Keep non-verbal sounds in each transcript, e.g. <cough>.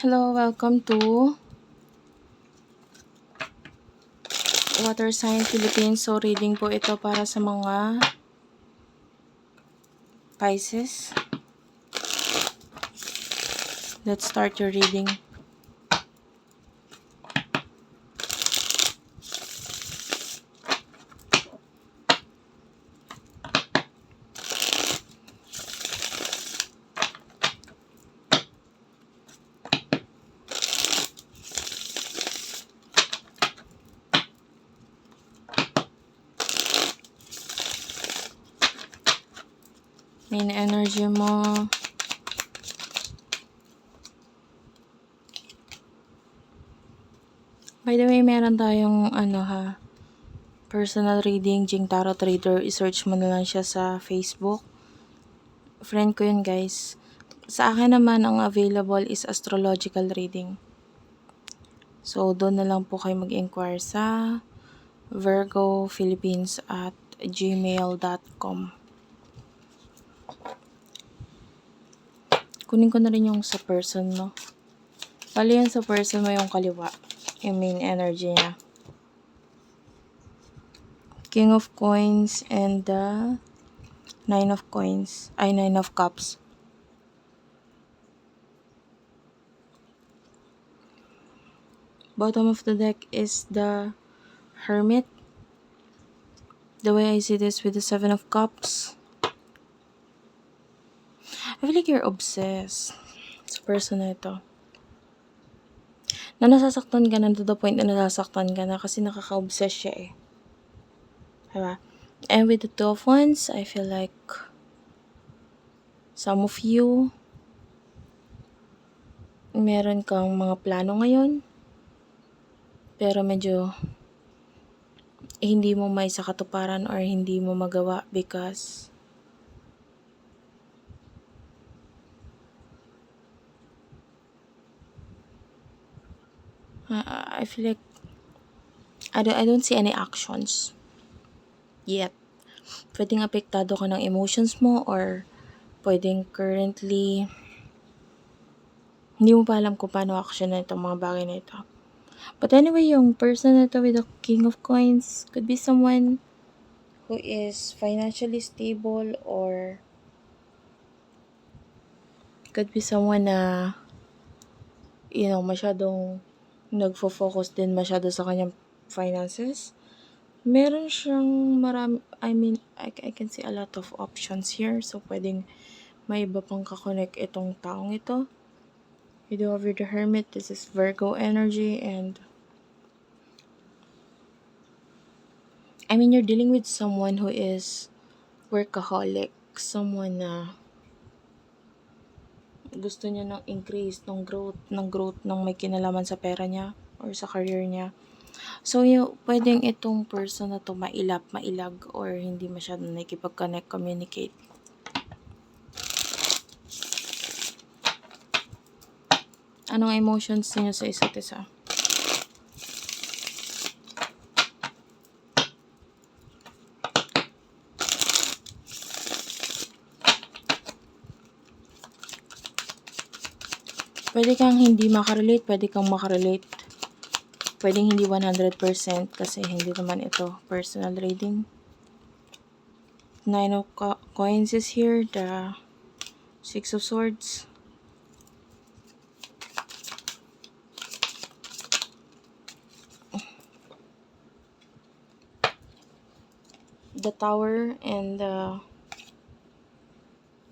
Hello, welcome to Water Sign Philippines. So, reading po ito para sa mga Pisces. Let's start your reading. Main energy mo. By the way, meron tayong ano ha, personal reading, Jing Tarot Trader. I-search mo na lang siya sa Facebook. Friend ko yun guys. Sa akin naman, ang available is astrological reading. So, doon na lang po kayo mag-inquire sa Virgo Philippines at gmail.com. Kunin ko na rin yung sa person, no? Bali yan sa person mo yung kaliwa. Yung main energy niya. King of Coins and the Nine of Coins. Ay, Nine of Cups. Bottom of the deck is the Hermit. The way I see this with the Seven of Cups. I feel like you're obsessed sa person na ito. Na nasasaktan ka na to the point na nasasaktan ka na kasi nakaka-obsess siya eh. Diba? And with the two of wands, I feel like some of you meron kang mga plano ngayon pero medyo hindi mo may sa katuparan or hindi mo magawa because Uh, I feel like I don't, I don't see any actions yet. Pwedeng apektado ka ng emotions mo or pwedeng currently hindi mo pa alam kung paano action na itong mga bagay na ito. But anyway, yung person na ito with the King of Coins could be someone who is financially stable or could be someone na you know, masyadong nagfo-focus din masyado sa kanyang finances. Meron siyang marami, I mean, I, I can see a lot of options here. So, pwedeng may iba pang kakonect itong taong ito. You do over the Hermit, this is Virgo energy and I mean, you're dealing with someone who is workaholic. Someone na gusto niya ng increase, ng growth, ng growth ng may kinalaman sa pera niya or sa career niya. So, yung, pwedeng itong person na to mailap, mailag, or hindi masyadong nakikipag-connect, communicate. Anong emotions niyo sa isa't isa? Pwede kang hindi makarelate, pwede kang makarelate. Pwedeng hindi 100% kasi hindi naman ito personal reading. Nine of co- coins is here, the Six of Swords. The Tower and the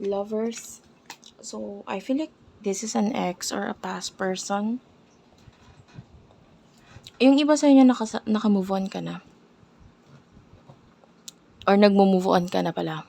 Lovers. So, I feel like this is an ex or a past person. Yung iba sa inyo naka, naka-move on ka na. Or nagmo-move on ka na pala.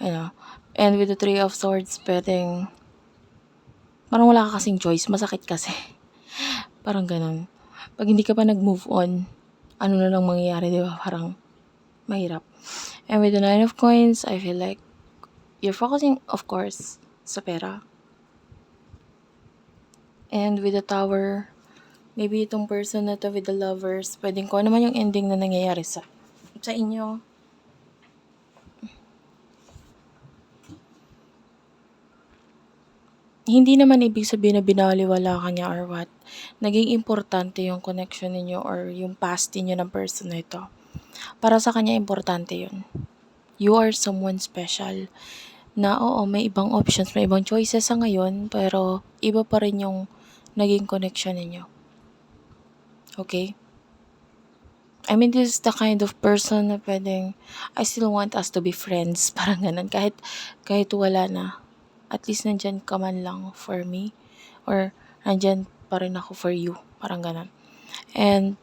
Ano? And with the Three of Swords, pwedeng parang wala ka kasing choice. Masakit kasi. <laughs> parang ganun. Pag hindi ka pa nag-move on, ano na lang mangyayari, di ba? Parang mahirap. And with the Nine of Coins, I feel like you're focusing, of course, sa pera. And with the Tower, maybe itong person na to with the lovers, pwedeng ko naman yung ending na nangyayari sa sa inyo. hindi naman ibig sabihin na binaliwala ka niya or what. Naging importante yung connection ninyo or yung past niyo ng person na ito. Para sa kanya, importante yun. You are someone special. Na oo, may ibang options, may ibang choices sa ngayon, pero iba pa rin yung naging connection ninyo. Okay? I mean, this is the kind of person na pwedeng, I still want us to be friends. <laughs> Parang ganun. Kahit, kahit wala na. At least nandyan ka man lang for me. Or, nandyan pa rin ako for you. Parang ganun. And,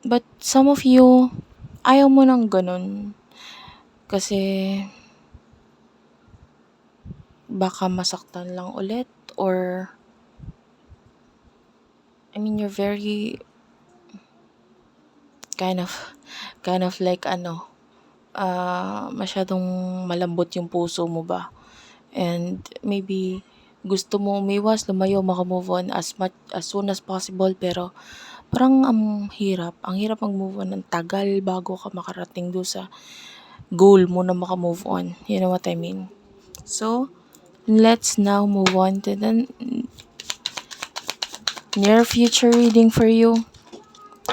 but some of you, ayaw mo ng ganun. Kasi, baka masaktan lang ulit or I mean you're very kind of kind of like ano ah masyadong malambot yung puso mo ba? And maybe gusto mo umiwas lumayo maka-move on as much as soon as possible. Pero parang ang hirap ang hirap mag-move on. Ang tagal bago ka makarating do sa goal mo na maka-move on. You know what I mean? So let's now move on to the near future reading for you.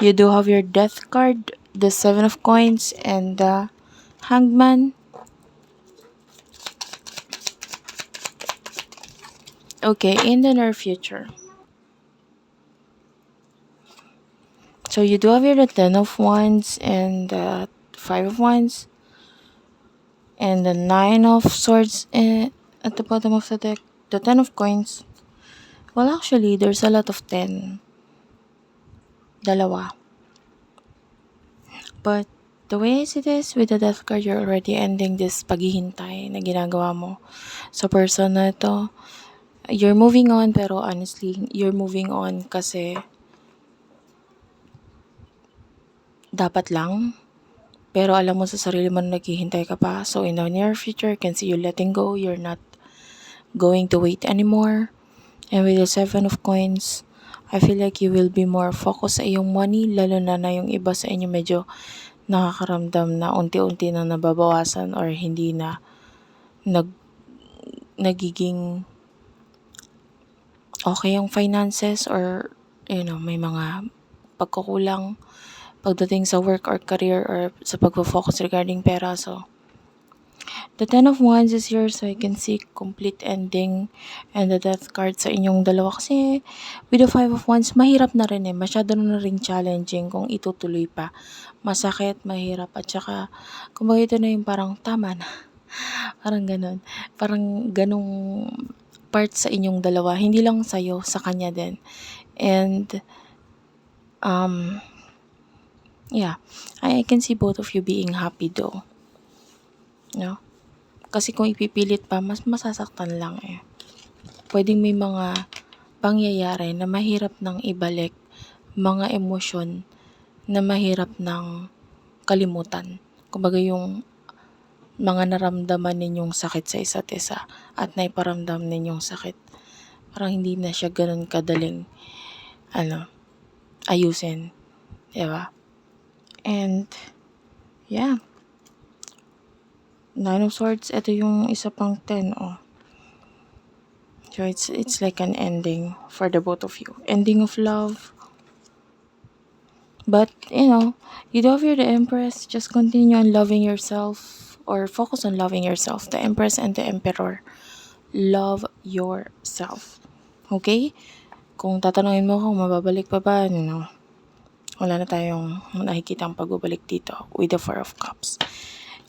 You do have your death card, the seven of coins, and the hangman. Okay, in the near future. So you do have your ten of wands and the five of wands and the nine of swords eh, at the bottom of the deck. The ten of coins. Well, actually, there's a lot of ten. Dalawa. But the way I see this, with the death card, you're already ending this paghihintay na ginagawa mo sa person na ito. You're moving on, pero honestly, you're moving on kasi dapat lang. Pero alam mo sa sarili mo na naghihintay ka pa. So, in the near future, I can see you letting go. You're not going to wait anymore. And with the seven of coins, I feel like you will be more focused sa iyong money, lalo na na yung iba sa inyo medyo nakakaramdam na unti-unti na nababawasan or hindi na nag nagiging okay yung finances or you know, may mga pagkukulang pagdating sa work or career or sa pagfo-focus regarding pera. So, the Ten of Wands is yours so I can see complete ending and the Death card sa inyong dalawa. Kasi with the Five of Wands, mahirap na rin eh. Masyado na rin challenging kung itutuloy pa. Masakit, mahirap. At saka, kumbaga ito na yung parang tama na. <laughs> parang ganun. Parang ganung part sa inyong dalawa. Hindi lang sa'yo, sa kanya din. And, um, Yeah, I, I can see both of you being happy though. No? Kasi kung ipipilit pa, mas masasaktan lang eh. Pwedeng may mga pangyayari na mahirap nang ibalik, mga emosyon na mahirap nang kalimutan. Kumbaga yung mga naramdaman ninyong sakit sa isa't isa at naiparamdam ninyong sakit. Parang hindi na siya ganun kadaling ano, ayusin. Diba? And, yeah. Nine of Swords, ito yung isa pang ten, oh. So, it's, it's like an ending for the both of you. Ending of love. But, you know, you do have your the Empress. Just continue on loving yourself or focus on loving yourself. The Empress and the Emperor. Love yourself. Okay? Kung tatanungin mo kung mababalik pa ba, you know, wala na tayong nakikita ang pagbabalik dito with the Four of Cups.